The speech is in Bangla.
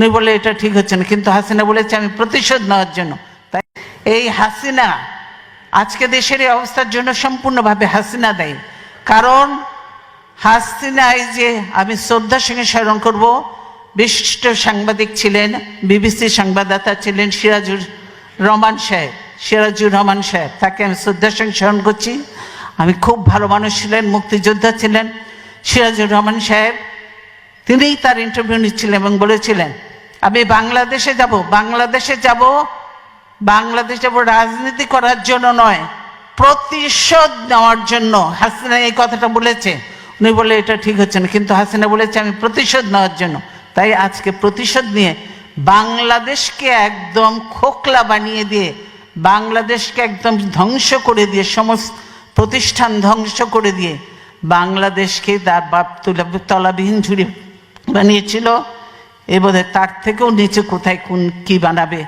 উনি বলে এটা ঠিক হচ্ছে না। কিন্তু হাসিনা বলেছে, আমি প্রতিশোধ নেওয়ার জন্য। তাই এই হাসিনা আজকে দেশের এই অবস্থার জন্য সম্পূর্ণভাবে হাসিনা দেয়। কারণ হাসিনা এই যে আমি শ্রদ্ধার সঙ্গে স্মরণ করব, বিশিষ্ট সাংবাদিক ছিলেন, বিবিসি সংবাদদাতা ছিলেন সিরাজুর রহমান সাহেব। সিরাজুর রহমান সাহেব, তাকে আমি শ্রদ্ধার সঙ্গে স্মরণ করছি। আমি খুব ভালো মানুষ ছিলেন, মুক্তিযোদ্ধা ছিলেন। সিরাজুর রহমান সাহেব, তিনিই তার ইন্টারভিউ নিচ্ছিলেন এবং বলেছিলেন আমি বাংলাদেশে যাব বাংলাদেশে যাব, বাংলাদেশ যাব রাজনীতি করার জন্য নয়, প্রতিশোধ নেওয়ার জন্য। হাসিনা এই কথাটা বলেছে। উনি বলে, এটা ঠিক হচ্ছে না। কিন্তু হাসিনা বলেছে, আমি প্রতিশোধ নেওয়ার জন্য। তাই আজকে প্রতিশোধ নিয়ে বাংলাদেশকে একদম খোকলা বানিয়ে দিয়ে, বাংলাদেশকে একদম ধ্বংস করে দিয়ে, সমস্ত প্রতিষ্ঠান ধ্বংস করে দিয়ে, বাংলাদেশকে তার বাপ তুলা তলাবিহীন ঝুড়ি বানিয়েছিল। এ বোধহয় তার থেকেও নিচে কোথায় কোন কি বানাবে?